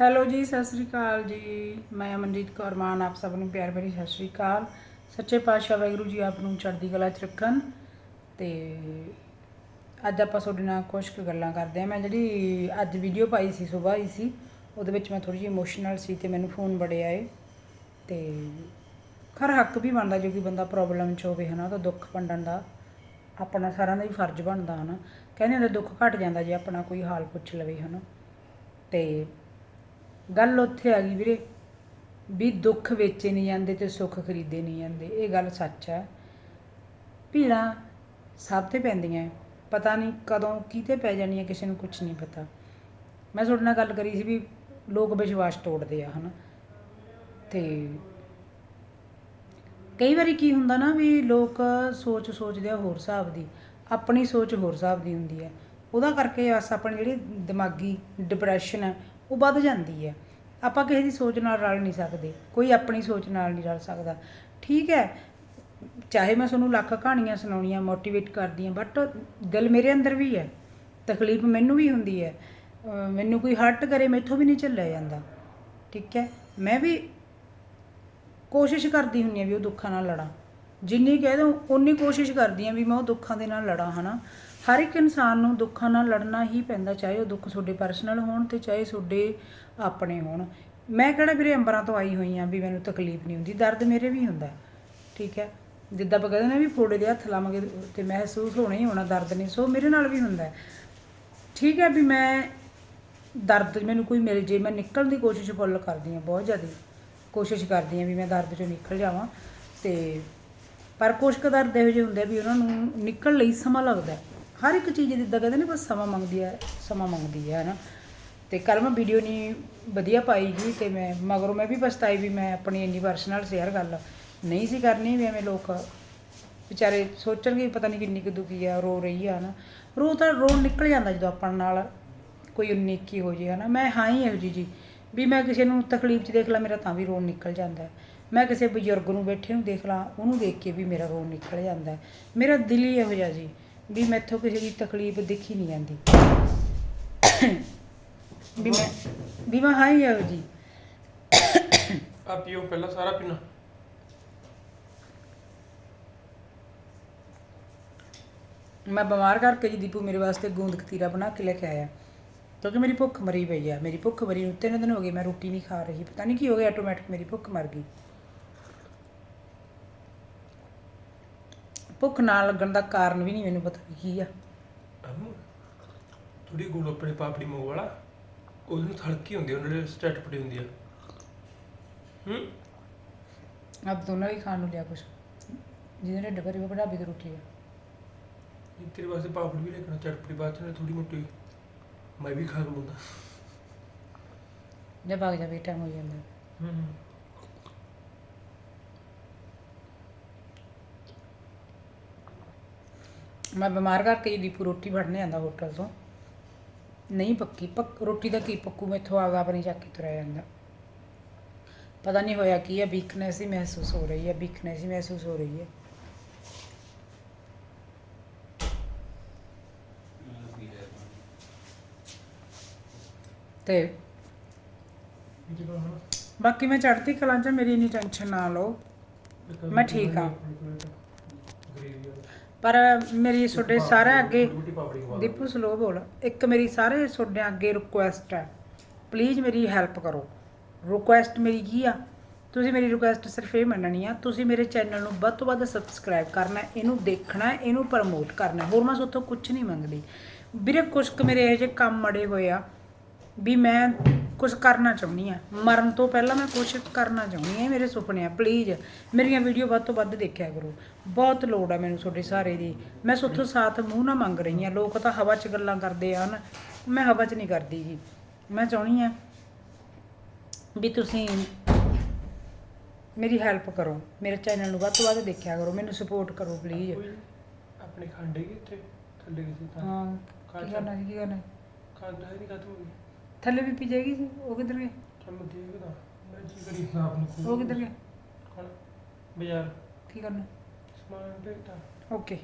Hello ਜੀ, ਸਤਿ ਸ੍ਰੀ ਅਕਾਲ ਜੀ। ਮੈਂ ਅਮਨਜੀਤ ਕੌਰ ਮਾਨ, ਆਪ ਸਭ ਨੂੰ ਪਿਆਰ ਭਰੀ ਸਤਿ ਸ੍ਰੀ ਅਕਾਲ। ਸੱਚੇ ਪਾਤਸ਼ਾਹ ਵਾਹਿਗੁਰੂ ਜੀ ਆਪ ਨੂੰ ਚੜ੍ਹਦੀ ਕਲਾ 'ਚ ਰੱਖਣ ਤੇ ਅੱਜ ਆਪਾਂ ਤੁਹਾਡੇ ਨਾਲ ਕੁਝ ਕੁ ਗੱਲਾਂ ਕਰਦੇ ਹਾਂ। ਮੈਂ ਜਿਹੜੀ ਅੱਜ ਵੀਡੀਓ ਪਾਈ ਸੀ ਸਵੇਰ ਹੀ ਸੀ, ਉਹਦੇ ਵਿੱਚ ਮੈਂ ਥੋੜੀ ਜਿਹੀ ਇਮੋਸ਼ਨਲ ਸੀ ਤੇ ਮੈਨੂੰ ਫੋਨ ਬੜੇ ਆਏ ਤੇ ਖਰ ਹੱਕ ਵੀ ਬਣਦਾ, ਜੇ ਕੋਈ ਬੰਦਾ ਪ੍ਰੋਬਲਮ 'ਚ ਹੋਵੇ ਹਨਾ, ਤਾਂ ਦੁੱਖ ਵੰਡਣ ਦਾ ਆਪਣਾ ਸਾਰਿਆਂ ਦਾ ਹੀ ਫਰਜ਼ ਬਣਦਾ ਹਨਾ। ਕਹਿੰਦੇ ਹੁੰਦੇ, ਦੁੱਖ ਘਟ ਜਾਂਦਾ ਜੇ ਆਪਣਾ ਕੋਈ ਹਾਲ ਪੁੱਛ ਲਵੇ ਹਨਾ। ਤੇ ਗੱਲ ਉੱਥੇ ਆ ਗਈ ਵੀਰੇ, ਵੀ ਦੁੱਖ ਵੇਚੇ ਨਹੀਂ ਜਾਂਦੇ ਤੇ ਸੁੱਖ ਖਰੀਦੇ ਨਹੀਂ ਜਾਂਦੇ, ਇਹ ਗੱਲ ਸੱਚ ਹੈ। ਭੀੜਾਂ ਸਭ ਤੇ ਪੈਂਦੀਆਂ ਪਤਾ ਨਹੀਂ ਕਦੋਂ ਕਿਤੇ ਪੈ ਜਾਣੀਆਂ, ਕਿਸੇ ਨੂੰ ਕੁਝ ਨਹੀਂ ਪਤਾ। ਮੈਂ ਤੁਹਾਡੇ ਨਾਲ ਗੱਲ ਕਰੀ ਸੀ ਵੀ ਲੋਕ ਵਿਸ਼ਵਾਸ ਤੋੜਦੇ ਆ, ਹਨਾ। ਤੇ ਕਈ ਵਾਰੀ ਕੀ ਹੁੰਦਾ ਨਾ ਵੀ ਲੋਕ ਸੋਚ ਸੋਚਦੇ ਆ ਹੋਰ ਹਿਸਾਬ ਦੀ, ਆਪਣੀ ਸੋਚ ਹੋਰ ਹਿਸਾਬ ਦੀ ਹੁੰਦੀ ਹੈ। ਉਹਦਾ ਕਰਕੇ ਬਸ ਆਪਣੀ ਜਿਹੜੀ ਦਿਮਾਗੀ ਡਿਪਰੈਸ਼ਨ ਹੈ ਉਹ ਵੱਧ ਜਾਂਦੀ ਹੈ। ਆਪਾਂ ਕਿਸੇ ਦੀ ਸੋਚ ਨਾਲ ਰਲ ਨਹੀਂ ਸਕਦੇ। ਕੋਈ ਆਪਣੀ ਸੋਚ ਨਾਲ ਨਹੀਂ ਰਲ ਸਕਦਾ। ਠੀਕ ਹੈ। ਚਾਹੇ ਮੈਂ ਤੁਹਾਨੂੰ ਲੱਖ ਕਹਾਣੀਆਂ ਸੁਣਾਉਣੀਆਂ ਮੋਟੀਵੇਟ ਕਰਦੀ ਹਾਂ ਬਟ ਦਿਲ ਮੇਰੇ ਅੰਦਰ ਵੀ ਹੈ। ਤਕਲੀਫ ਮੈਨੂੰ ਵੀ ਹੁੰਦੀ ਹੈ। ਮੈਨੂੰ ਕੋਈ ਹਰਟ ਕਰੇ, ਮੈਥੋਂ ਵੀ ਨਹੀਂ ਝੱਲਿਆ ਜਾਂਦਾ। ਠੀਕ ਹੈ। ਮੈਂ ਵੀ ਕੋਸ਼ਿਸ਼ ਕਰਦੀ ਹੁੰਦੀ ਹਾਂ ਵੀ ਉਹ ਦੁੱਖਾਂ ਨਾਲ ਲੜਾਂ। ਜਿੰਨੀ ਕਹਿ ਦਊਂ ਉਨੀ ਕੋਸ਼ਿਸ਼ ਕਰਦੀ ਹਾਂ ਵੀ ਮੈਂ ਉਹ ਦੁੱਖਾਂ ਦੇ ਨਾਲ ਲੜਾਂ, ਹਨਾ? ਹਰ ਇੱਕ ਇਨਸਾਨ ਨੂੰ ਦੁੱਖਾਂ ਨਾਲ ਲੜਨਾ ਹੀ ਪੈਂਦਾ, ਚਾਹੇ ਉਹ ਦੁੱਖ ਤੁਹਾਡੇ ਪਰਸਨਲ ਹੋਣ ਤੇ ਚਾਹੇ ਤੁਹਾਡੇ ਆਪਣੇ ਹੋਣ। ਮੈਂ ਕਿਹੜਾ ਵੀਰੇ ਅੰਬਰਾਂ ਤੋਂ ਆਈ ਹੋਈ ਹਾਂ ਵੀ ਮੈਨੂੰ ਤਕਲੀਫ ਨਹੀਂ ਹੁੰਦੀ, ਦਰਦ ਮੇਰੇ ਵੀ ਹੁੰਦਾ, ਠੀਕ ਹੈ? ਜਿੱਦਾਂ ਆਪਾਂ ਕਹਿੰਦੇ ਨੇ ਵੀ ਫੋੜੇ ਦੇ ਹੱਥ ਲਾਵਾਂਗੇ ਤੇ ਮਹਿਸੂਸ ਹੋਣਾ ਹੀ ਹੋਣਾ, ਦਰਦ ਨਹੀਂ, ਸੋ ਮੇਰੇ ਨਾਲ ਵੀ ਹੁੰਦਾ ਠੀਕ ਹੈ ਵੀ ਮੈਂ ਦਰਦ ਮੈਨੂੰ ਕੋਈ ਮਿਲ ਜੇ, ਮੈਂ ਨਿਕਲਣ ਦੀ ਕੋਸ਼ਿਸ਼ ਫੁੱਲ ਕਰਦੀ ਹਾਂ ਬਹੁਤ ਜ਼ਿਆਦਾ, ਕੋਸ਼ਿਸ਼ ਕਰਦੀ ਹਾਂ ਵੀ ਮੈਂ ਦਰਦ ਚੋਂ ਨਿਕਲ ਜਾਵਾਂ ਤੇ ਪਰ ਕੁਛ ਕੁ ਦਰਦ ਇਹੋ ਜਿਹੇ ਹੁੰਦੇ ਵੀ ਉਹਨਾਂ ਨੂੰ ਨਿਕਲਣ ਲਈ ਸਮਾਂ ਲੱਗਦਾ ਹਰ ਇੱਕ ਚੀਜ਼ ਜਿੱਦਾਂ ਕਹਿੰਦੇ ਨੇ ਬਸ ਸਮਾਂ ਮੰਗਦੀ ਹੈ ਸਮਾਂ ਮੰਗਦੀ ਹੈ ਹਨਾ। ਤੇ ਕੱਲ ਮੈਂ ਵੀਡੀਓ ਨਹੀਂ ਵਧੀਆ ਪਾਈ ਜੀ ਤੇ ਮੈਂ, ਮਗਰੋਂ ਮੈਂ ਵੀ ਪਛਤਾਈ ਵੀ ਮੈਂ ਆਪਣੀ ਇੰਨੀ ਪਰਸਨਲ ਸ਼ੇਅਰ ਗੱਲ ਨਹੀਂ ਸੀ ਕਰਨੀ ਵੀ ਐਵੇਂ ਲੋਕ ਵਿਚਾਰੇ ਸੋਚਣਗੇ ਪਤਾ ਨਹੀਂ ਕਿੰਨੀ ਕੁ ਦੁਖੀ ਆ, ਰੋ ਰਹੀ ਆ ਨਾ ਰੋ ਤਾਂ ਰੋ ਨਿਕਲ ਜਾਂਦਾ ਜਦੋਂ ਆਪਾਂ ਨਾਲ ਕੋਈ ਉਨੀਕੀ ਹੋ ਜੇ, ਹਨਾ। ਮੈਂ ਹਾਂ ਹੀ ਇਹੋ ਜਿਹੀ ਜੀ, ਵੀ ਮੈਂ ਕਿਸੇ ਨੂੰ ਤਕਲੀਫ 'ਚ ਦੇਖ ਲਾ, ਮੇਰਾ ਤਾਂ ਵੀ ਰੋਣ ਨਿਕਲ ਜਾਂਦਾ ਮੈਂ ਕਿਸੇ ਬਜ਼ੁਰਗ ਨੂੰ ਬੈਠੇ ਨੂੰ ਦੇਖ ਲਾ, ਉਹਨੂੰ ਦੇਖ ਕੇ ਵੀ ਮੇਰਾ ਰੋਣ ਨਿਕਲ ਜਾਂਦਾ ਮੇਰਾ ਦਿਲ ਹੀ ਇਹੋ ਜਿਹਾ ਜੀ। ਵੀ ਮੈਥੋਂ ਕਿਸੇ ਦੀ ਤਕਲੀਫ ਦਿਖੀ ਨਹੀਂ ਜਾਂਦੀ। ਵੀ ਮੈਂ ਵੀ ਮੈਂ ਹਾਂ ਜੀ ਆ ਪੀਓ ਪਹਿਲਾਂ ਸਾਰਾ ਪੀਣਾ। ਮੈਂ ਬਿਮਾਰ ਕਰਕੇ ਜੀ ਦੀਪੂ ਮੇਰੇ ਵਾਸਤੇ ਗੂੰਦ ਕਤੀਰਾ ਬਣਾ ਕੇ ਲੈ ਕੇ ਆਇਆ। ਕਿਉਂਕਿ ਮੇਰੀ ਭੁੱਖ ਮਰੀ ਪਈ ਆ। ਮੇਰੀ ਭੁੱਖ ਮਰੀ ਨੂੰ ਤਿੰਨ ਦਿਨ ਹੋ ਗਏ ਮੈਂ ਰੋਟੀ ਨਹੀਂ ਖਾ ਰਹੀ। ਪਤਾ ਨਹੀਂ ਕੀ ਹੋ ਗਿਆ ਆਟੋਮੈਟਿਕ ਮੇਰੀ ਭੁੱਖ ਮਰ ਗਈ। ਭੁੱਖ ਨਾ ਲੱਗਣ ਦਾ ਕਾਰਨ ਵੀ ਨਹੀਂ ਮੈਨੂੰ ਪਤਾ ਵੀ ਕੀ ਆ। ਥੋੜੀ ਗੋਲ ਆਪਣੇ ਪਾਪੜੀ ਮੂੰਹ ਵਾਲਾ ਉਹਦੇ ਨੂੰ ਥੜਕੀ ਹੁੰਦੀ ਆ ਉਹਨਾਂ ਦੇ ਸਟੈਟਪੜੀ ਹੁੰਦੀ ਆ। ਹੂੰ? ਆਪ ਦੋਨਾਂ ਹੀ ਖਾਣ ਨੂੰ ਲਿਆ ਕੁਛ। ਜਿਹਦੇ ਨੇ ਡਬਰੀ ਉਹ ਢਾਬੇ ਦੀ ਰੋਟੀ ਆ। ਇਹ ਤੇਰੇ ਵਾਸਤੇ ਪਾਪੜੀ ਵੀ ਲੈਣਾ ਚਟਪਟੀ ਬਾਅਦ ਚ ਥੋੜੀ ਮੋਟੀ। ਮੈਂ ਵੀ ਖਾ ਲੂੰਗਾ। ਜਾਂ ਭਾਗ ਜਾ ਟਾਈਮ ਹੋ ਜਾਂਦਾ। ਹੂੰ। ਮੈਂ ਬਿਮਾਰ ਕਰਕੇ ਹੀ ਦੀਪੂ ਰੋਟੀ ਫੜਨੇ ਆਂਦਾ ਹੋਟਲ ਤੋਂ। ਨਹੀਂ ਪੱਕੀ, ਪੱਕ, ਰੋਟੀ ਦਾ ਕੀ ਪੱਕੂ, ਮੈਥੋਂ ਆਗਾ ਆਪਣੀ ਚੱਕ ਕੇ ਤੁਰਿਆ ਜਾਂਦਾ। ਪਤਾ ਨਹੀਂ ਹੋਇਆ ਕੀ ਹੈ ਵੀਕਨੈਸ ਹੀ ਮਹਿਸੂਸ ਹੋ ਰਹੀ ਹੈ ਵੀਕਨੈਸ ਹੀ ਮਹਿਸੂਸ ਹੋ ਰਹੀ ਹੈ। ਤੇ ਬਾਕੀ ਮੈਂ ਚੜ੍ਹਦੀ ਕਲਾਂ 'ਚ, ਮੇਰੀ ਇੰਨੀ ਟੈਨਸ਼ਨ ਨਾ ਲਓ। ਮੈਂ ਠੀਕ ਹਾਂ। ਪਰ ਮੇਰੀ ਤੁਹਾਡੇ ਸਾਰਿਆਂ ਅੱਗੇ ਦੀਪੂ ਸਲੋ ਬੋਲ। ਇੱਕ ਮੇਰੀ ਸਾਰੇ ਤੁਹਾਡੇ ਅੱਗੇ ਰਿਕੁਐਸਟ ਹੈ। ਪਲੀਜ਼ ਮੇਰੀ ਹੈਲਪ ਕਰੋ। ਰਿਕੁਐਸਟ ਮੇਰੀ ਕੀ ਆ? ਤੁਸੀਂ ਮੇਰੀ ਰਿਕੁਐਸਟ ਸਿਰਫ ਇਹ ਮੰਨਣੀ ਆ, ਤੁਸੀਂ ਮੇਰੇ ਚੈਨਲ ਨੂੰ ਵੱਧ ਤੋਂ ਵੱਧ ਸਬਸਕ੍ਰਾਈਬ ਕਰਨਾ ਇਹਨੂੰ ਦੇਖਣਾ ਇਹਨੂੰ ਪ੍ਰਮੋਟ ਕਰਨਾ ਹੋਰ ਮੈਂ ਤੁਹਾਡੇ ਤੋਂ ਕੁਝ ਨਹੀਂ ਮੰਗਦੀ। ਵੀਰੇ ਕੁਛ ਕੁ ਮੇਰੇ ਇਹੋ ਜਿਹੇ ਕੰਮ ਅੜੇ ਹੋਏ ਆ, ਵੀ ਮੈਂ ਕੁਝ ਕਰਨਾ ਚਾਹੁੰਦੀ ਆ। ਮਰਨ ਤੋਂ ਪਹਿਲਾਂ ਮੈਂ ਕੁਝ ਕਰਨਾ ਚਾਹੁੰਦੀ ਆ। ਇਹ ਮੇਰੇ ਸੁਪਨੇ ਆ ਪਲੀਜ਼ ਮੇਰੀਆਂ ਵੀਡੀਓ ਵੱਧ ਤੋਂ ਵੱਧ ਦੇਖਿਆ ਕਰੋ। ਬਹੁਤ ਲੋੜ ਆ ਮੈਨੂੰ ਤੁਹਾਡੇ ਸਹਾਰੇ ਦੀ। ਮੈਂ ਸੁੱਥੋਂ ਸਾਥ ਮੂੰਹ ਨਾ ਮੰਗ ਰਹੀ ਆ। ਲੋਕ ਤਾਂ ਹਵਾ 'ਚ ਗੱਲਾਂ ਕਰਦੇ ਆ ਨਾ। ਮੈਂ ਹਵਾ 'ਚ ਨਹੀਂ ਕਰਦੀ ਜੀ। ਮੈਂ ਚਾਹੁੰਦੀ ਆ ਵੀ ਤੁਸੀਂ ਮੇਰੀ ਹੈਲਪ ਕਰੋ। ਮੇਰੇ ਚੈਨਲ ਨੂੰ ਵੱਧ ਤੋਂ ਵੱਧ ਦੇਖਿਆ ਕਰੋ। ਮੈਨੂੰ ਸਪੋਰਟ ਕਰੋ ਪਲੀਜ਼ ਆਪਣੇ ਖਾਂਡੇ ਕੀ ਇੱਥੇ ਥੱਲੇ ਕਿਸੇ ਤਾਂ? ਹਾਂ ਕੀ ਕਰਨਾ ਜੀ ਕੀ ਕਰਨਾ ਖਾਂਡਾ ਹੀ ਨਹੀਂ ਖਤਮ ਹੋ ਥੱਲੇ ਵੀ ਪੀ ਜਾਏਗੀ ਉਹ ਕਿੱਧਰ ਗਏ? ਚੱਲ ਮੈਂ ਦੇਖਦਾ ਮੈਂ ਜੀ ਕਰੀ ਆਪ ਨੂੰ ਖੋਲ ਉਹ ਕਿੱਧਰ ਗਏ? ਖਾਣਾ ਬਾਜ਼ਾਰ। ਕੀ ਕਰਨਾ? ਸਮਾਨ ਦੇਖਦਾ ਓਕੇ।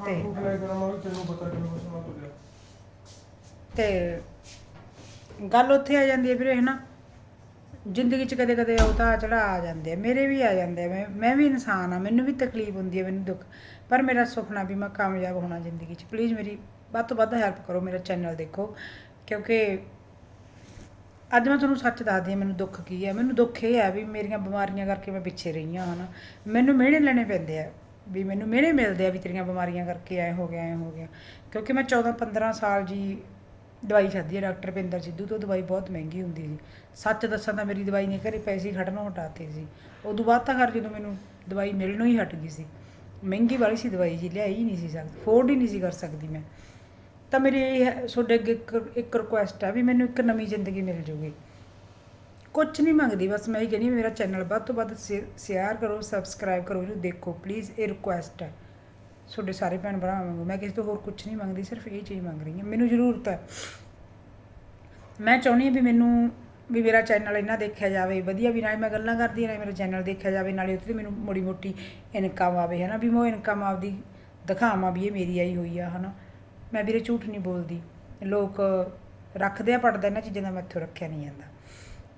ਹਾਂ ਭੁੱਖ ਲੱਗ ਗਿਆ ਮੈਂ ਤੈਨੂੰ ਪਤਾ ਕਿਵੇਂ ਸਮਾਨ ਹੋ ਗਿਆ ਤੇ ਗੱਲ ਉੱਥੇ ਆ ਜਾਂਦੀ ਹੈ ਵੀਰੇ ਹਨਾ? ਜ਼ਿੰਦਗੀ 'ਚ ਕਦੇ ਕਦੇ ਉਤਾਰ ਚੜਾ ਆ ਜਾਂਦੇ ਆ ਮੇਰੇ ਵੀ ਆ ਜਾਂਦੇ ਆ ਮੈਂ ਮੈਂ ਵੀ ਇਨਸਾਨ ਆ ਮੈਨੂੰ ਵੀ ਤਕਲੀਫ ਹੁੰਦੀ ਹੈ ਮੈਨੂੰ ਦੁੱਖ। ਪਰ ਮੇਰਾ ਸੁਪਨਾ ਵੀ ਮੈਂ ਕਾਮਯਾਬ ਹੋਣਾ ਜ਼ਿੰਦਗੀ 'ਚ। ਪਲੀਜ਼ ਮੇਰੀ ਵੱਧ ਤੋਂ ਵੱਧ ਹੈਲਪ ਕਰੋ ਮੇਰਾ ਚੈਨਲ ਦੇਖੋ। ਕਿਉਂਕਿ ਅੱਜ ਮੈਂ ਤੁਹਾਨੂੰ ਸੱਚ ਦੱਸਦੀ ਹਾਂ, ਮੈਨੂੰ ਦੁੱਖ ਕੀ ਹੈ? ਮੈਨੂੰ ਦੁੱਖ ਇਹ ਹੈ ਵੀ ਮੇਰੀਆਂ ਬਿਮਾਰੀਆਂ ਕਰਕੇ ਮੈਂ ਪਿੱਛੇ ਰਹੀ ਹਾਂ ਹਨਾ? ਮੈਨੂੰ ਮਿਹਣੇ ਲੈਣੇ ਪੈਂਦੇ ਆ, ਵੀ ਮੈਨੂੰ ਮਿਹਣੇ ਮਿਲਦੇ ਆ ਵੀ ਤੇਰੀਆਂ ਬਿਮਾਰੀਆਂ ਕਰਕੇ ਐ ਹੋ ਗਿਆ, ਐ ਹੋ ਗਿਆ। ਕਿਉਂਕਿ ਮੈਂ 14 15 ਸਾਲ ਜੀ ਦਵਾਈ ਖਾਧੀ ਹੈ, ਡਾਕਟਰ ਪਿੰਦਰ ਸਿੱਧੂ ਤੋਂ ਦਵਾਈ ਬਹੁਤ ਮਹਿੰਗੀ ਹੁੰਦੀ ਸੀ। ਸੱਚ ਦੱਸਾਂ ਤਾਂ ਮੇਰੀ ਦਵਾਈ ਨੇ ਘਰੇ ਪੈਸੇ ਹੀ ਖੜਨੋਂ ਹਟਾਤੇ ਸੀ। ਉਦੋਂ ਬਾਅਦ ਤਾਂ ਘਰ ਜਦੋਂ ਮੈਨੂੰ ਦਵਾਈ ਮਿਲਣੋਂ ਹੀ ਹਟ ਗਈ ਸੀ। ਮਹਿੰਗੀ ਵਾਲੀ ਸੀ ਦਵਾਈ ਜੀ, ਲਿਆਈ ਹੀ ਨਹੀਂ ਸੀ ਸਕਦੀ, ਅਫੋਰਡ ਹੀ ਨਹੀਂ ਸੀ ਕਰ ਸਕਦੀ ਮੈਂ। ਤਾਂ ਮੇਰੀ ਇਹ ਹੈ, ਤੁਹਾਡੇ ਅੱਗੇ ਇੱਕ ਇੱਕ ਰਿਕੁਐਸਟ ਹੈ ਵੀ ਮੈਨੂੰ ਇੱਕ ਨਵੀਂ ਜ਼ਿੰਦਗੀ ਮਿਲ ਜੂਗੀ। ਕੁਝ ਨਹੀਂ ਮੰਗਦੀ, ਬਸ ਮੈਂ ਇਹ ਕਹਿੰਦੀ ਹਾਂ ਮੇਰਾ ਚੈਨਲ ਵੱਧ ਤੋਂ ਵੱਧ ਸ਼ੇਅਰ ਕਰੋ ਸਬਸਕ੍ਰਾਈਬ ਕਰੋ, ਇਹਨੂੰ ਦੇਖੋ ਪਲੀਜ਼ ਇਹ ਰਿਕੁਐਸਟ ਹੈ ਤੁਹਾਡੇ ਸਾਰੇ ਭੈਣ ਭਰਾਵਾਂ ਵਾਂਗੂ, ਮੈਂ ਕਿਸੇ ਤੋਂ ਹੋਰ ਕੁਝ ਨਹੀਂ ਮੰਗਦੀ, ਸਿਰਫ ਇਹ ਚੀਜ਼ ਮੰਗ ਰਹੀ ਹਾਂ। ਮੈਨੂੰ ਜ਼ਰੂਰਤ ਹੈ ਮੈਂ ਚਾਹੁੰਦੀ ਹਾਂ ਵੀ ਮੈਨੂੰ, ਵੀ ਮੇਰਾ ਚੈਨਲ ਇੰਨਾ ਦੇਖਿਆ ਜਾਵੇ, ਵਧੀਆ ਵੀ ਨਾਲੇ ਮੈਂ ਗੱਲਾਂ ਕਰਦੀ ਹਾਂ, ਨਾਲੇ ਮੇਰਾ ਚੈਨਲ ਦੇਖਿਆ ਜਾਵੇ, ਨਾਲੇ ਉੱਥੇ ਮੈਨੂੰ ਮੋੜੀ ਮੋਟੀ ਇਨਕਮ ਆਵੇ ਹੈ ਨਾ ਵੀ ਮੈਂ ਉਹ ਇਨਕਮ ਆਪਦੀ ਦਿਖਾਵਾਂ ਵੀ ਇਹ ਮੇਰੀ ਆਈ ਹੋਈ ਆ, ਹਨਾ? ਮੈਂ ਵੀਰੇ ਝੂਠ ਨਹੀਂ ਬੋਲਦੀ। ਲੋਕ ਰੱਖਦੇ ਆ ਪੜਦਾ ਇਹਨਾਂ ਚੀਜ਼ਾਂ ਦਾ ਮੈਂ ਇੱਥੋਂ ਰੱਖਿਆ ਨਹੀਂ ਜਾਂਦਾ।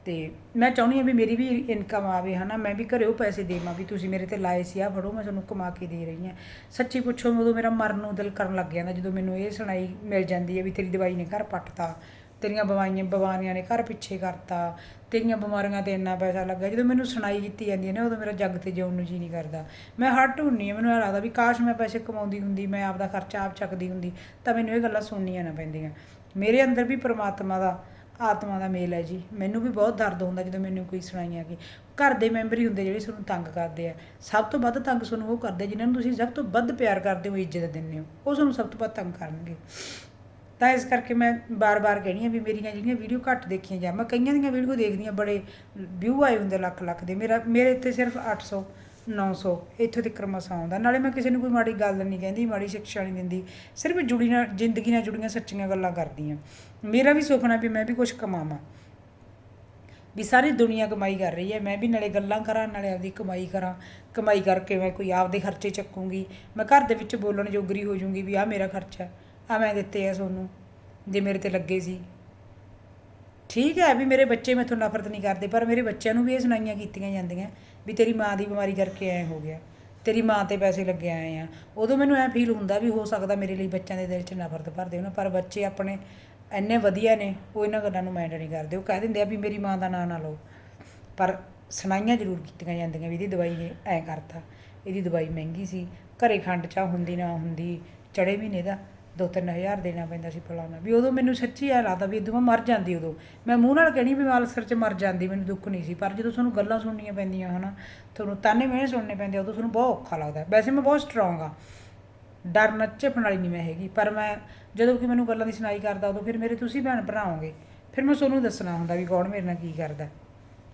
ਤੇ ਮੈਂ ਚਾਹੁੰਦੀ ਹਾਂ ਵੀ ਮੇਰੀ ਵੀ ਇਨਕਮ ਆਵੇ ਹਨਾ, ਮੈਂ ਵੀ ਘਰੇ ਉਹ ਪੈਸੇ ਦੇਵਾਂ ਵੀ ਤੁਸੀਂ ਮੇਰੇ ਤੇ ਲਾਏ ਸੀ ਆ ਫੜੋ, ਮੈਂ ਤੁਹਾਨੂੰ ਕਮਾ ਕੇ ਦੇ ਰਹੀ ਹਾਂ। ਸੱਚੀ ਪੁੱਛੋ ਉਦੋਂ ਮੇਰਾ ਮਰਨ ਨੂੰ ਦਿਲ ਕਰਨ ਲੱਗ ਜਾਂਦਾ, ਜਦੋਂ ਮੈਨੂੰ ਇਹ ਸੁਣਾਈ ਮਿਲ ਜਾਂਦੀ ਹੈ ਵੀ ਤੇਰੀ ਦਵਾਈ ਨੇ ਘਰ ਪੱਟਤਾ ਤੇਰੀਆਂ ਬਿਮਾਰੀਆਂ ਬਿਮਾਰੀਆਂ ਨੇ, ਘਰ ਪਿੱਛੇ ਕਰਤਾ, ਤੇਰੀਆਂ ਬਿਮਾਰੀਆਂ ਤੇ ਇੰਨਾ ਪੈਸਾ ਲੱਗਾ। ਜਦੋਂ ਮੈਨੂੰ ਸੁਣਾਈ ਕੀਤੀ ਜਾਂਦੀ ਹੈ ਨਾ, ਉਦੋਂ ਮੇਰਾ ਜੱਗ ਤੇ ਜਿਉਣ ਨੂੰ ਜੀ ਨਹੀਂ ਕਰਦਾ। ਮੈਂ ਹੱਟ ਹੁੰਨੀ ਆ ਮੈਨੂੰ ਇਹ ਲੱਗਦਾ ਵੀ ਕਾਸ਼ ਮੈਂ ਪੈਸੇ ਕਮਾਉਂਦੀ ਹੁੰਦੀ, ਮੈਂ ਆਪਦਾ ਖਰਚਾ ਆਪ ਚੱਕਦੀ ਹੁੰਦੀ, ਤਾਂ ਮੈਨੂੰ ਇਹ ਗੱਲਾਂ ਸੁਣਨੀਆਂ ਨਾ ਪੈਂਦੀਆਂ। ਮੇਰੇ ਅੰਦਰ ਵੀ ਪ੍ਰਮਾਤਮਾ ਦਾ, ਆਤਮਾ ਦਾ ਮੇਲ ਹੈ ਜੀ। ਮੈਨੂੰ ਵੀ ਬਹੁਤ ਦਰਦ ਹੁੰਦਾ ਜਦੋਂ ਮੈਨੂੰ ਕੋਈ ਸੁਣਾਈਆਂ ਕਿ ਘਰ ਦੇ ਮੈਂਬਰ ਹੀ ਹੁੰਦੇ ਜਿਹੜੇ ਤੁਹਾਨੂੰ ਤੰਗ ਕਰਦੇ ਆ। ਸਭ ਤੋਂ ਵੱਧ ਤੰਗ ਤੁਹਾਨੂੰ ਉਹ ਕਰਦੇ ਜਿਨ੍ਹਾਂ ਨੂੰ ਤੁਸੀਂ ਸਭ ਤੋਂ ਵੱਧ ਪਿਆਰ ਕਰਦੇ ਹੋ, ਇੱਜ਼ਤ ਦਿੰਦੇ ਹੋ। ਉਹ ਤੁਹਾਨੂੰ ਸਭ ਤੋਂ ਵੱਧ ਤੰਗ ਕਰਨਗੇ। ਤਾਂ ਇਸ ਕਰਕੇ ਮੈਂ ਬਾਰ-ਬਾਰ ਕਹਿਣੀ ਆ ਵੀ ਮੇਰੀਆਂ ਜਿਹੜੀਆਂ ਵੀਡੀਓ ਘੱਟ ਦੇਖੀਆਂ ਜਾ ਮੈਂ ਕਈਆਂ ਦੀਆਂ ਵੀਡੀਓ ਦੇਖਦੀ ਆ ਬੜੇ ਵਿਊ ਆਏ ਹੁੰਦੇ ਲੱਖ ਲੱਖ ਦੇ, ਮੇਰਾ, ਮੇਰੇ ਇੱਥੇ ਸਿਰਫ 800 900 ਇੱਥੋਂ ਤੱਕ ਮਸਾ ਆਉਂਦਾ, ਨਾਲੇ ਮੈਂ ਕਿਸੇ ਨੂੰ ਕੋਈ ਮਾੜੀ ਗੱਲ ਨਹੀਂ ਕਹਿੰਦੀ, ਮਾੜੀ ਸਿੱਖਿਆ ਨਹੀਂ ਦਿੰਦੀ, ਸਿਰਫ ਜੁੜੀ ਨਾਲ, ਜ਼ਿੰਦਗੀ ਨਾਲ ਜੁੜੀਆਂ ਸੱਚੀਆਂ ਗੱਲਾਂ ਕਰਦੀ ਆ ਮੇਰਾ ਵੀ ਸੁਪਨਾ ਵੀ ਮੈਂ ਵੀ ਕੁਝ ਕਮਾਵਾਂ। ਵੀ ਸਾਰੀ ਦੁਨੀਆ ਕਮਾਈ ਕਰ ਰਹੀ ਹੈ, ਮੈਂ ਵੀ ਨਾਲੇ ਗੱਲਾਂ ਕਰਾਂ, ਨਾਲੇ ਆਪਦੀ ਕਮਾਈ ਕਰਾਂ, ਕਮਾਈ ਕਰਕੇ ਮੈਂ ਕੋਈ ਆਪਦੇ ਖਰਚੇ ਚੱਕੂੰਗੀ, ਮੈਂ ਘਰ ਦੇ ਵਿੱਚ ਬੋਲਣ ਜੋਗਰੀ ਹੋ ਜਾਊਂਗੀ ਵੀ ਆਹ ਮੇਰਾ ਖਰਚਾ ਆ ਮੈਂ ਦਿੱਤੇ ਆ ਤੁਹਾਨੂੰ ਜੇ ਮੇਰੇ ਤੇ ਲੱਗੇ ਸੀ। ਠੀਕ ਹੈ ਵੀ ਮੇਰੇ ਬੱਚੇ ਮੈਥੋਂ ਨਫ਼ਰਤ ਨਹੀਂ ਕਰਦੇ, ਪਰ ਮੇਰੇ ਬੱਚਿਆਂ ਨੂੰ ਵੀ ਇਹ ਸੁਣਾਈਆਂ ਕੀਤੀਆਂ ਜਾਂਦੀਆਂ ਵੀ ਤੇਰੀ ਮਾਂ ਦੀ ਬਿਮਾਰੀ ਕਰਕੇ ਐ ਹੋ ਗਿਆ, ਤੇਰੀ ਮਾਂ ਤੇ ਪੈਸੇ ਲੱਗੇ ਆਏ ਆ। ਉਦੋਂ ਮੈਨੂੰ ਐ ਫੀਲ ਹੁੰਦਾ ਵੀ ਹੋ ਸਕਦਾ ਮੇਰੇ ਲਈ ਬੱਚਿਆਂ ਦੇ ਦਿਲ 'ਚ ਨਫ਼ਰਤ ਭਰਦੇ ਹੋਣ, ਪਰ ਬੱਚੇ ਆਪਣੇ ਇੰਨੇ ਵਧੀਆ ਨੇ, ਉਹ ਇਹਨਾਂ ਗੱਲਾਂ ਨੂੰ ਮਾਈਂਡ ਨਹੀਂ ਕਰਦੇ। ਉਹ ਕਹਿ ਦਿੰਦੇ ਆ ਵੀ ਮੇਰੀ ਮਾਂ ਦਾ ਨਾਂ ਨਾ ਲਓ। ਪਰ ਸੁਣਾਈਆਂ ਜ਼ਰੂਰ ਕੀਤੀਆਂ ਜਾਂਦੀਆਂ ਵੀ ਇਹਦੀ ਦਵਾਈ ਨੇ ਐ ਕਰਤਾ, ਇਹਦੀ ਦਵਾਈ ਮਹਿੰਗੀ ਸੀ, ਘਰੇ ਖੰਡ ਚਾਹ ਹੁੰਦੀ ਨਾ ਹੁੰਦੀ ਚੜੇ ਮਹੀਨੇ ਦਾ ਦੋ ਤਿੰਨ ਹਜ਼ਾਰ ਦੇਣਾ ਪੈਂਦਾ ਸੀ ਫਲਾਣਾ। ਵੀ ਉਦੋਂ ਮੈਨੂੰ ਸੱਚੀ ਐ ਲੱਗਦਾ ਵੀ ਇਦੋਂ ਮੈਂ ਮਰ ਜਾਂਦੀ ਉਦੋਂ। ਮੈਂ ਮੂੰਹ ਨਾਲ ਕਹਿਣੀ ਵੀ ਮੈਂ ਅਲਸਰ 'ਚ ਮਰ ਜਾਂਦੀ, ਮੈਨੂੰ ਦੁੱਖ ਨਹੀਂ ਸੀ। ਪਰ ਜਦੋਂ ਤੁਹਾਨੂੰ ਗੱਲਾਂ ਸੁਣਨੀਆਂ ਪੈਂਦੀਆਂ, ਹਨਾ, ਤੁਹਾਨੂੰ ਤਾਨੇ ਮਿਹਣੇ ਸੁਣਨੇ ਪੈਂਦੇ ਉਦੋਂ ਤੁਹਾਨੂੰ ਬਹੁਤ ਔਖਾ ਲੱਗਦਾ। ਵੈਸੇ ਮੈਂ ਬਹੁਤ ਸਟਰੋਂਗ ਆ। ਡਰ ਨੱਚਣ ਵਾਲੀ ਨਹੀਂ ਮੈਂ ਹੈਗੀ। ਪਰ ਮੈਂ ਜਦੋਂ ਕਿ ਮੈਨੂੰ ਗੱਲਾਂ ਦੀ ਸੁਣਾਈ ਕਰਦਾ, ਉਦੋਂ ਫਿਰ ਮੇਰੇ ਤੁਸੀਂ ਭੈਣ ਭਰਾਓਗੇ ਫਿਰ ਮੈਂ ਤੁਹਾਨੂੰ ਦੱਸਣਾ ਹੁੰਦਾ ਵੀ ਕੌਣ ਮੇਰੇ ਨਾਲ ਕੀ ਕਰਦਾ।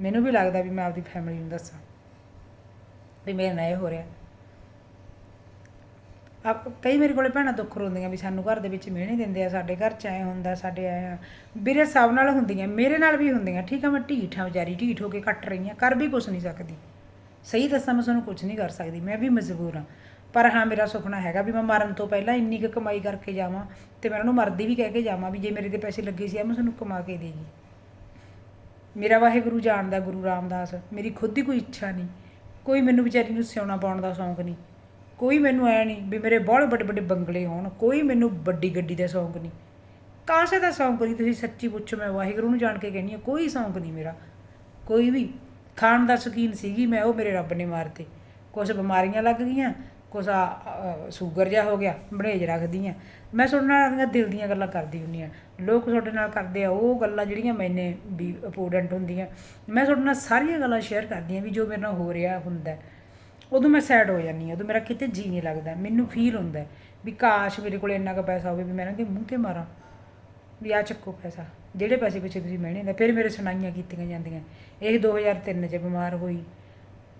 ਮੈਨੂੰ ਵੀ ਲੱਗਦਾ ਵੀ ਮੈਂ ਆਪਦੀ ਫੈਮਿਲੀ ਨੂੰ ਦੱਸਾਂ। ਵੀ ਮੇਰੇ ਨਾਲ ਇਹ ਹੋ ਰਿਹਾ। ਕਈ ਮੇਰੇ ਕੋਲੇ ਭੈਣਾਂ ਦੁੱਖ ਰੋਂਦੀਆਂ ਵੀ ਸਾਨੂੰ ਘਰ ਦੇ ਵਿੱਚ ਮਿਹਣੇ ਦਿੰਦੇ ਆ, ਸਾਡੇ ਘਰ ਚ ਐ ਹੁੰਦਾ, ਸਾਡੇ ਐ ਆ। ਵੀਰੇ ਸਭ ਨਾਲ ਹੁੰਦੀਆਂ, ਮੇਰੇ ਨਾਲ ਵੀ ਹੁੰਦੀਆਂ। ਠੀਕ ਆ, ਮੈਂ ਢੀਠ ਆ ਵਿਚਾਰੀ, ਢੀਠ ਹੋ ਕੇ ਕੱਟ ਰਹੀ ਆ, ਕਰ ਵੀ ਕੁਛ ਨਹੀਂ ਸਕਦੀ। ਸਹੀ ਦੱਸਾਂ ਮੈਂ ਤੁਹਾਨੂੰ ਕੁਝ ਨਹੀਂ ਕਰ ਸਕਦੀ, ਮੈਂ ਵੀ ਮਜਬੂਰ ਹਾਂ ਪਰ ਹਾਂ, ਮੇਰਾ ਸੁਪਨਾ ਹੈਗਾ ਵੀ ਮੈਂ ਮਰਨ ਤੋਂ ਪਹਿਲਾਂ ਇੰਨੀ ਕੁ ਕਮਾਈ ਕਰਕੇ ਜਾਵਾਂ ਤੇ ਮੈਂ ਉਹਨੂੰ ਮਰਦੀ ਵੀ ਕਹਿ ਕੇ ਜਾਵਾਂ ਵੀ ਜੇ ਮੇਰੇ ਦੇ ਪੈਸੇ ਲੱਗੇ ਸੀ ਆ ਮੈਂ ਤੁਹਾਨੂੰ ਕਮਾ ਕੇ ਦੇਗੀ। ਮੇਰਾ ਵਾਹਿਗੁਰੂ ਜਾਣਦਾ, ਗੁਰੂ ਰਾਮਦਾਸ, ਮੇਰੀ ਖੁਦ ਦੀ ਕੋਈ ਇੱਛਾ ਨਹੀਂ ਕੋਈ ਮੈਨੂੰ ਵਿਚਾਰੀ ਨੂੰ ਸਿਉਣਾ ਪਾਉਣ ਦਾ ਸ਼ੌਂਕ ਨਹੀਂ ਕੋਈ ਮੈਨੂੰ ਐ ਨਹੀਂ ਵੀ ਮੇਰੇ ਬਹੁਤ ਵੱਡੇ ਵੱਡੇ ਬੰਗਲੇ ਹੋਣ, ਕੋਈ ਮੈਨੂੰ ਵੱਡੀ ਗੱਡੀ ਦਾ ਸ਼ੌਂਕ ਨਹੀਂ। ਕਾਸੇ ਦਾ ਸ਼ੌਂਕ ਨਹੀਂ, ਤੁਸੀਂ ਸੱਚੀ ਪੁੱਛੋ, ਮੈਂ ਵਾਹਿਗੁਰੂ ਨੂੰ ਜਾਣ ਕੇ ਕਹਿੰਦੀ ਹਾਂ, ਕੋਈ ਸ਼ੌਂਕ ਨਹੀਂ ਮੇਰਾ। ਕੋਈ ਵੀ, ਖਾਣ ਦਾ ਸ਼ੌਕੀਨ ਸੀਗੀ ਮੈਂ, ਉਹ ਮੇਰੇ ਰੱਬ ਨੇ ਮਾਰਤੇ। ਕੁਝ ਬਿਮਾਰੀਆਂ ਲੱਗ ਗਈਆਂ ਕੁਝ ਸ਼ੂਗਰ ਜਿਹਾ ਹੋ ਗਿਆ ਬੜੇਜ ਰੱਖਦੀ ਆ ਮੈਂ ਤੁਹਾਡੇ ਨਾਲ ਆਪਣੀਆਂ ਦਿਲ ਦੀਆਂ ਗੱਲਾਂ ਕਰਦੀ ਹੁੰਦੀ ਆ ਲੋਕ ਤੁਹਾਡੇ ਨਾਲ ਕਰਦੇ ਆ, ਉਹ ਗੱਲਾਂ ਜਿਹੜੀਆਂ ਮੈਨੇ ਵੀ ਇੰਪੋਰਟੈਂਟ ਹੁੰਦੀਆਂ। ਮੈਂ ਤੁਹਾਡੇ ਨਾਲ ਸਾਰੀਆਂ ਗੱਲਾਂ ਸ਼ੇਅਰ ਕਰਦੀ ਆ ਵੀ ਜੋ ਮੇਰੇ ਨਾਲ ਹੋ ਰਿਹਾ ਹੁੰਦਾ ਉਦੋਂ ਮੈਂ ਸੈਡ ਹੋ ਜਾਂਦੀ ਹਾਂ ਉਦੋਂ ਮੇਰਾ ਕਿਤੇ ਜੀ ਨਹੀਂ ਲੱਗਦਾ ਮੈਨੂੰ ਫੀਲ ਹੁੰਦਾ ਵੀ ਕਾਸ਼ ਮੇਰੇ ਕੋਲ ਇੰਨਾ ਕੁ ਪੈਸਾ ਹੋਵੇ ਵੀ ਮੈਂ ਇਹਨਾਂ ਦੇ ਮੂੰਹ ਤੇ ਮਾਰਾਂ ਵੀ ਆ ਚੱਕੋ ਪੈਸਾ ਜਿਹੜੇ ਪੈਸੇ ਪਿੱਛੇ ਤੁਸੀਂ ਮਿਹਣੇ ਦਾ ਫਿਰ ਮੇਰੇ ਸੁਣਾਈਆਂ ਕੀਤੀਆਂ ਜਾਂਦੀਆਂ। ਇਹ 2003 ਚ ਬਿਮਾਰ ਹੋਈ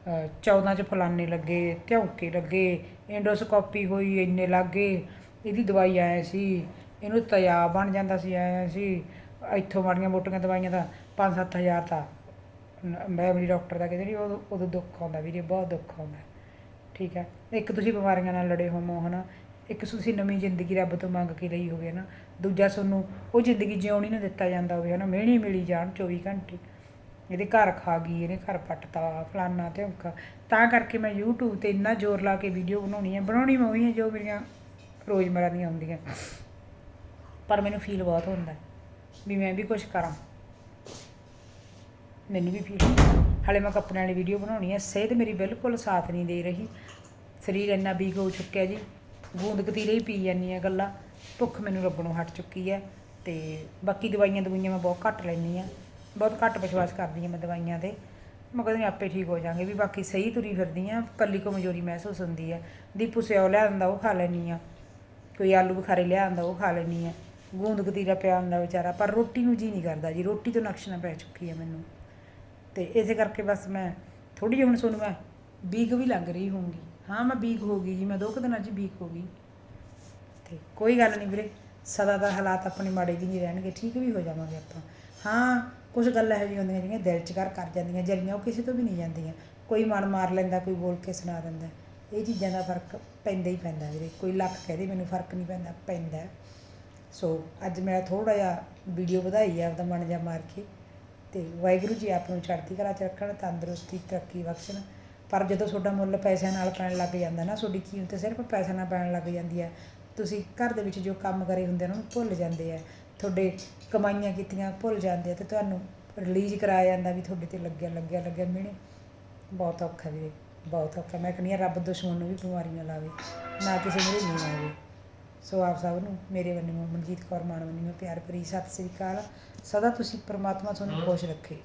ਅ, 14 ਚ ਫਲਾਨੇ ਲੱਗੇ ਧਿਉਂਕੇ ਲੱਗੇ ਐਂਡੋਸਕੋਪੀ ਹੋਈ ਇੰਨੇ ਲੱਗੇ ਇਹਦੀ ਦਵਾਈ ਆਇਆ ਸੀ ਇਹਨੂੰ ਤਿਆਬ ਬਣ ਜਾਂਦਾ ਸੀ ਆਇਆ ਸੀ ਇੱਥੋਂ ਮਾੜੀਆਂ ਮੋਟੀਆਂ ਦਵਾਈਆਂ ਦਾ 5-7000 ਤਾਂ ਨ- ਮੈਂ ਮੇਰੀ ਡਾਕਟਰ ਦਾ ਕਹਿੰਦੇ ਨਹੀਂ ਉਦੋਂ ਉਦੋਂ ਦੁੱਖ ਆਉਂਦਾ ਵੀਰੇ, ਬਹੁਤ ਦੁੱਖ ਆਉਂਦਾ। ਠੀਕ ਹੈ? ਇੱਕ ਤੁਸੀਂ ਬਿਮਾਰੀਆਂ ਨਾਲ ਲੜੇ ਹੋਮੋ ਹਨਾ? ਇੱਕ ਤੁਸੀਂ ਨਵੀਂ ਜ਼ਿੰਦਗੀ ਰੱਬ ਤੋਂ ਮੰਗ ਕੇ ਲਈ ਹੋਵੇ ਨਾ ਦੂਜਾ ਤੁਹਾਨੂੰ ਉਹ ਜ਼ਿੰਦਗੀ ਜਿਉਣੀ ਨੂੰ ਦਿੱਤਾ ਜਾਂਦਾ ਹੋਵੇ, ਹਨਾ? ਮਿਹਣੀ ਮਿਲੀ ਜਾਣ 24 ਘੰਟੇ। ਇਹਦੇ ਘਰ ਖਾ ਗਈ, ਇਹਨੇ ਘਰ ਪੱਟਤਾ, ਫਲਾਨਾ ਧਮਕਾ। ਤਾਂ ਕਰਕੇ ਮੈਂ YouTube ਤੇ ਇੰਨਾ ਜ਼ੋਰ ਲਾ ਕੇ ਵੀਡੀਓ ਬਣਾਉਣੀ ਹੈ ਬਣਾਉਣੀ ਮੈਂ ਉਹੀ ਹੈ ਜੋ ਮੇਰੀਆਂ ਰੋਜ਼ਮਰਾਂ ਦੀਆਂ ਹੁੰਦੀਆਂ। ਪਰ ਮੈਨੂੰ ਫੀਲ ਬਹੁਤ ਹੁੰਦਾ, ਵੀ ਮੈਂ ਵੀ ਕੁਝ ਕਰਾਂ। ਮੈਨੂੰ ਵੀ ਫੀਲ ਹਾਲੇ ਮੈਂ ਕੱਪੜਿਆਂ ਵਾਲੀ ਵੀਡੀਓ ਬਣਾਉਣੀ ਹੈ ਸਿਹਤ ਮੇਰੀ ਬਿਲਕੁਲ ਸਾਥ ਨਹੀਂ ਦੇ ਰਹੀ। ਸਰੀਰ ਇੰਨਾ ਵੀਕ ਹੋ ਚੁੱਕਿਆ ਜੀ। ਗੂੰਦ ਕਤੀਰੇ ਹੀ ਪੀ ਜਾਂਦੀ ਆ ਗੱਲਾਂ। ਭੁੱਖ ਮੈਨੂੰ ਲੱਗਣੋਂ ਹਟ ਚੁੱਕੀ ਹੈ ਤੇ ਬਾਕੀ ਦਵਾਈਆਂ ਦਵਾਈਆਂ ਮੈਂ ਬਹੁਤ ਘੱਟ ਲੈਂਦੀ ਆ। ਬਹੁਤ ਘੱਟ ਵਿਸ਼ਵਾਸ ਕਰਦੀ ਹਾਂ ਮੈਂ ਦਵਾਈਆਂ ਤੇ। ਮੈਂ ਕਹਿੰਦੀ ਆਪੇ ਠੀਕ ਹੋ ਜਾਾਂਗੇ ਵੀ ਬਾਕੀ ਸਹੀ ਤੁਰੀ ਫਿਰਦੀ ਆ। ਕੱਲੀ ਕਮਜ਼ੋਰੀ ਮਹਿਸੂਸ ਹੁੰਦੀ ਹੈ ਦੀਪੂ ਸਿਓ ਲਿਆ ਦਿੰਦਾ, ਉਹ ਖਾ ਲੈਂਦੀ ਆ। ਕੋਈ ਆਲੂ ਬੁਖਾਰੇ ਲਿਆ ਆਂਦਾ ਉਹ ਖਾ ਲੈਂਦੀ ਆ। ਗੂੰਦ ਕਤੀਰਾ ਪਿਆ ਹੁੰਦਾ ਵਿਚਾਰਾ। ਪਰ ਰੋਟੀ ਨੂੰ ਜੀ ਨਹੀਂ ਕਰਦਾ ਜੀ। ਰੋਟੀ ਤੋਂ ਨਕਸ਼ਨਾ ਪੈ ਚੁੱਕੀ ਹੈ ਮੈਨੂੰ। ਤੇ ਇਸੇ ਕਰਕੇ ਬਸ ਮੈਂ ਥੋੜੀ ਜਿਹੀ ਹੁਣ ਤੁਹਾਨੂੰ ਮੈਂ ਵੀਕ ਵੀ ਲੱਗ ਰਹੀ ਹੋਊਗੀ। ਹਾਂ, ਮੈਂ ਵੀਕ ਹੋ ਗਈ ਜੀ, ਮੈਂ ਦੋ ਕੁ ਦਿਨਾਂ 'ਚ ਵੀਕ ਹੋ ਗਈ। ਤੇ ਕੋਈ ਗੱਲ ਨਹੀਂ ਵੀਰੇ, ਸਦਾ ਦਾ ਹਾਲਾਤ ਆਪਣੇ ਮਾੜੇ ਜੀ ਨਹੀਂ ਰਹਿਣਗੇ, ਠੀਕ ਵੀ ਹੋ ਜਾਵਾਂਗੇ ਆਪਾਂ। ਹਾਂ ਕੁਝ ਗੱਲਾਂ ਇਹੋ ਜਿਹੀਆਂ ਹੁੰਦੀਆਂ ਜਿਹੜੀਆਂ ਦਿਲ 'ਚ ਘਰ ਕਰ ਜਾਂਦੀਆਂ, ਜਰੀਆਂ ਉਹ ਕਿਸੇ ਤੋਂ ਵੀ ਨਹੀਂ ਜਾਂਦੀਆਂ। ਕੋਈ ਮਨ ਮਾਰ ਲੈਂਦਾ, ਕੋਈ ਬੋਲ ਕੇ ਸੁਣਾ ਦਿੰਦਾ। ਇਹ ਚੀਜ਼ਾਂ ਦਾ ਫ਼ਰਕ ਪੈਂਦਾ ਹੀ ਪੈਂਦਾ ਵੀਰੇ, ਕੋਈ ਲੱਖ ਕਹਦੇ ਮੈਨੂੰ ਫ਼ਰਕ ਨਹੀਂ ਪੈਂਦਾ ਪੈਂਦਾ। ਸੋ, ਅੱਜ ਮੈਂ ਥੋੜਾ ਜਿਹਾ ਵੀਡੀਓ ਵਧਾਈ ਆ ਆਪਦਾ ਮਨ ਜਾ ਮਾਰ ਕੇ। ਤੇ ਵਾਹਿਗੁਰੂ ਜੀ ਆਪ ਨੂੰ ਚੜ੍ਹਦੀ ਕਲਾ ਚ ਰੱਖਣ, ਤੰਦਰੁਸਤੀ, ਤਰੱਕੀ ਬਖਸ਼ਣ। ਪਰ ਜਦੋਂ ਤੁਹਾਡਾ ਮੁੱਲ ਪੈਸਿਆਂ ਨਾਲ ਪੈਣ ਲੱਗ ਜਾਂਦਾ ਨਾ, ਤੁਹਾਡੀ ਕੀਮਤ ਸਿਰਫ ਪੈਸਿਆਂ ਨਾਲ ਪੈਣ ਲੱਗ ਜਾਂਦੀ ਹੈ। ਤੁਸੀਂ ਘਰ ਦੇ ਵਿੱਚ ਜੋ ਕੰਮ ਕਰੇ ਹੁੰਦੇ ਨੇ ਉਹਨੂੰ ਭੁੱਲ ਜਾਂਦੇ ਆ। ਤੁਹਾਡੇ ਕਮਾਈਆਂ ਕੀਤੀਆਂ ਭੁੱਲ ਜਾਂਦੇ ਆ ਤੇ ਤੁਹਾਨੂੰ ਰਿਲੀਜ਼ ਕਰਾਇਆ ਜਾਂਦਾ ਵੀ ਤੁਹਾਡੇ ਤੇ ਲੱਗਿਆ ਲੱਗਿਆ ਲੱਗਿਆ। ਮਿਹਣੇ, ਬਹੁਤ ਔਖਾ ਵੀਰੇ, ਬਹੁਤ ਔਖਾ। ਮੈਂ ਕਹਿੰਦੀ ਹਾਂ, ਰੱਬ ਦੁਸ਼ਮਣ ਨੂੰ ਵੀ ਬਿਮਾਰੀਆਂ ਲਾਵੇ, ਨਾ ਕਿਸੇ ਨੂੰ ਨਹੀਂ ਲਾਵੇ। ਸੋ ਆਪ ਸਭ ਨੂੰ ਮੇਰੇ ਵੱਲੋਂ ਮਨਜੀਤ ਕੌਰ ਮਾਨ ਵੱਲੋਂ ਪਿਆਰ ਭਰੀ ਸਤਿ ਸ੍ਰੀ ਅਕਾਲ। ਸਦਾ ਤੁਸੀਂ ਪ੍ਰਮਾਤਮਾ ਤੁਹਾਨੂੰ ਖੁਸ਼ ਰੱਖੇ।